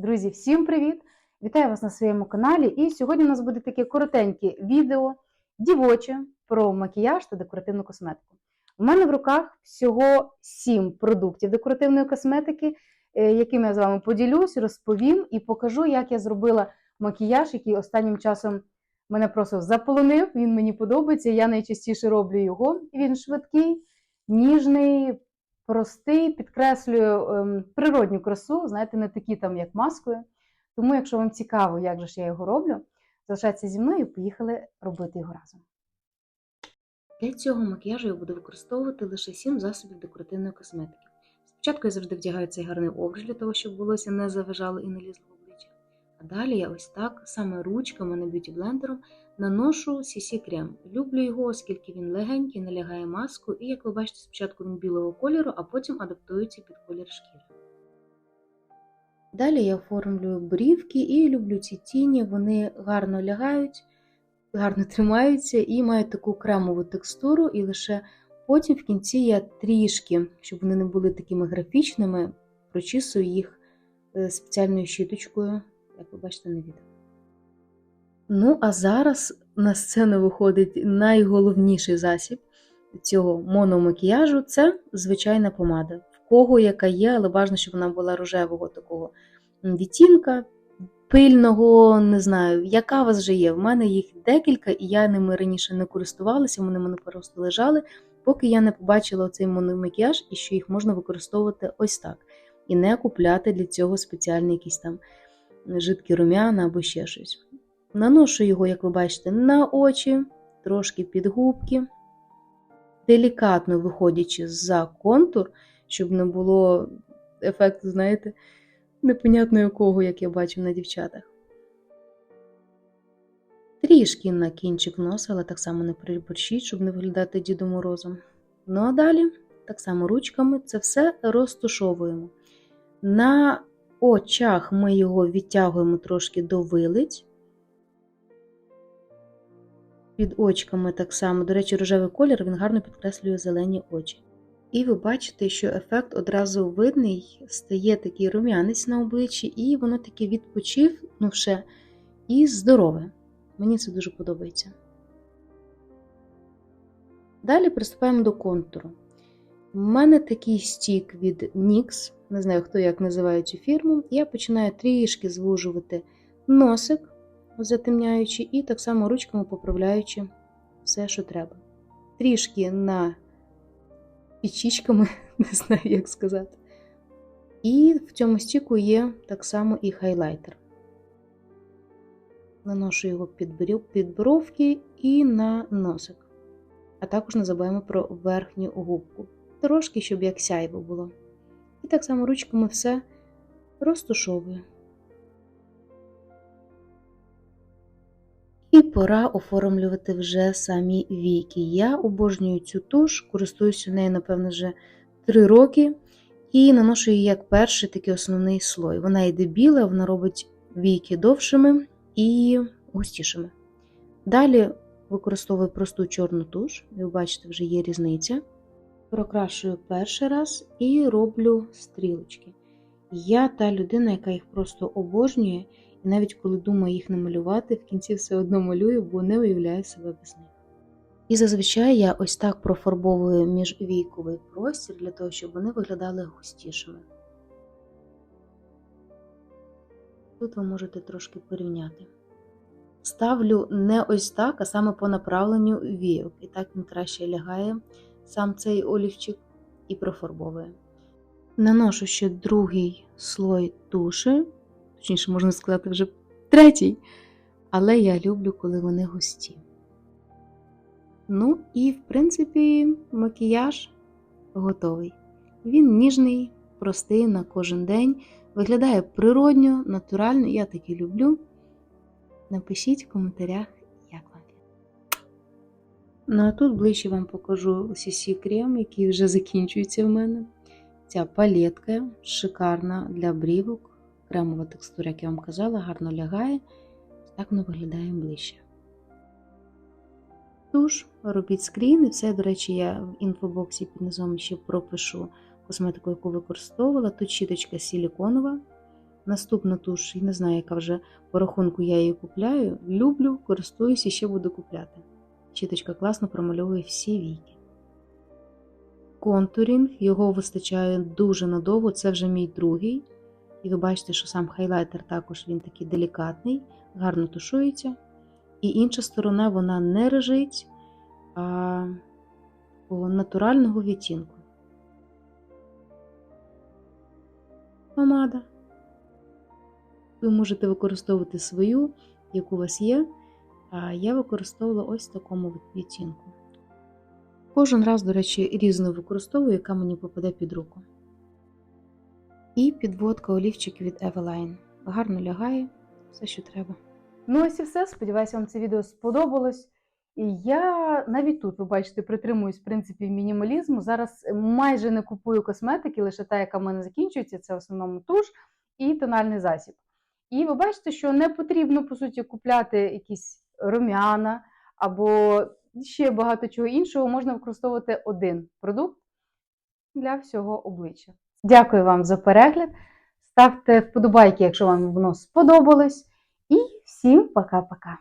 Друзі, всім привіт! Вітаю вас на своєму каналі. І сьогодні у нас буде таке коротеньке відео дівоче про макіяж та декоративну косметику. У мене в руках всього 7 продуктів декоративної косметики, е, якими я з вами поділюсь, розповім і покажу, як я зробила макіяж, який останнім часом мене просто заполонив. Він мені подобається. Я найчастіше роблю його. Він швидкий, ніжний, простий, підкреслює ем, природню красу, знаєте, не такі там, як маскою. Тому, якщо вам цікаво, як же ж я його роблю, залишайтеся зі мною і поїхали робити його разом. Для цього макіяжу я буду використовувати лише 7 засобів декоративної косметики. Спочатку я завжди вдягаю цей гарний обруч для того, щоб волосся не заважало і не лізло в обличчя. А далі я ось так, саме ручками на б'юті блендером, наношу CC крем. Люблю його, оскільки він легенький, не лягає маску, і як ви бачите, спочатку він білого кольору, а потім адаптується під колір шкіри. Далі я оформлюю брівки і люблю ці тіні, вони гарно лягають, гарно тримаються і мають таку кремову текстуру, і лише потім в кінці я трішки, щоб вони не були такими графічними, прочісую їх е, спеціальною щіточкою, як ви бачите на відео. Ну, а зараз на сцену виходить найголовніший засіб цього мономакіяжу це звичайна помада. В кого яка є, але бажано, щоб вона була рожевого такого відтінка, пильного, не знаю, яка у вас вже є. В мене їх декілька, і я ними раніше не користувалася, вони в мене просто лежали, поки я не побачила цей мономакіяж і що їх можна використовувати ось так. І не купляти для цього спеціальний якийсь там жидкий рум'яна або ще щось. Наношу його, як ви бачите, на очі, трошки під губки, делікатно виходячи за контур, щоб не було ефекту, знаєте, непонятно якого, як я бачу на дівчатах. Трішки на кінчик носа, але так само не переборщіть, щоб не виглядати Дідом Морозом. Ну а далі, так само ручками, це все розтушовуємо. На очах ми його відтягуємо трошки до вилиць. Під очками так само, до речі, рожевий колір він гарно підкреслює зелені очі. І ви бачите, що ефект одразу видний, стає такий рум'янець на обличчі, і воно таке відпочивнувше і здорове. Мені це дуже подобається. Далі приступаємо до контуру. У мене такий стік від NYX, не знаю, хто як називає цю фірму. Я починаю трішки звужувати носик, затемняючи, і так само ручками поправляючи все, що треба. Трішки на пічічками, не знаю, як сказати. І в цьому стіку є так само і хайлайтер. Наношу його під бровки і на носик. А також не забуваємо про верхню губку. Трошки, щоб як сяйво було. І так само ручками все розтушовую. І пора оформлювати вже самі віки. Я обожнюю цю туш, користуюся нею, напевно, вже 3 роки, і наношу її як перший такий основний слой. Вона йде біла, вона робить віки довшими і густішими. Далі використовую просту чорну туш, ви бачите, вже є різниця. Прокрашую перший раз і роблю стрілочки. Я та людина, яка їх просто обожнює. І навіть коли думаю їх намалювати, в кінці все одно малюю, бо не уявляю себе без них. І зазвичай я ось так профарбовую міжвійковий простір для того, щоб вони виглядали густішими. Тут ви можете трошки порівняти. Ставлю не ось так, а саме по направленню війок. І так він краще лягає сам цей олівчик і профарбовує. Наношу ще другий слой туші точніше, можна сказати, вже третій. Але я люблю, коли вони густі. Ну, і, в принципі, макіяж готовий. Він ніжний, простий на кожен день, виглядає природньо, натурально, я таки люблю. Напишіть в коментарях, як вам. Ну, а тут ближче вам покажу CC крем, який вже закінчується в мене. Ця палетка шикарна для брівок кремова текстура, як я вам казала, гарно лягає. Так воно виглядає ближче. Туш, робіть скрін, і все, до речі, я в інфобоксі під низом ще пропишу косметику, яку використовувала. Тут щіточка силіконова. Наступна туш, я не знаю, яка вже по рахунку я її купляю. Люблю, користуюся і ще буду купляти. Щіточка класно промальовує всі війки. Контурінг, його вистачає дуже надовго, це вже мій другий. І ви бачите, що сам хайлайтер також він такий делікатний, гарно тушується. І інша сторона вона не режить, а такого натурального відтінку. Помада. Ви можете використовувати свою, яку у вас є. А я використовувала ось в такому відтінку. Кожен раз, до речі, різно використовую, яка мені попаде під руку. І підводка олівчик від Eveline. Гарно лягає, все, що треба. Ну, ось і все. Сподіваюся, вам це відео сподобалось. І я навіть тут, ви бачите, притримуюсь принципів мінімалізму. Зараз майже не купую косметики, лише та, яка в мене закінчується, це в основному туш і тональний засіб. І ви бачите, що не потрібно, по суті, купляти якісь рум'яна або ще багато чого іншого. Можна використовувати один продукт для всього обличчя. Дякую вам за перегляд. Ставте вподобайки, якщо вам воно сподобалось. І всім пока-пока!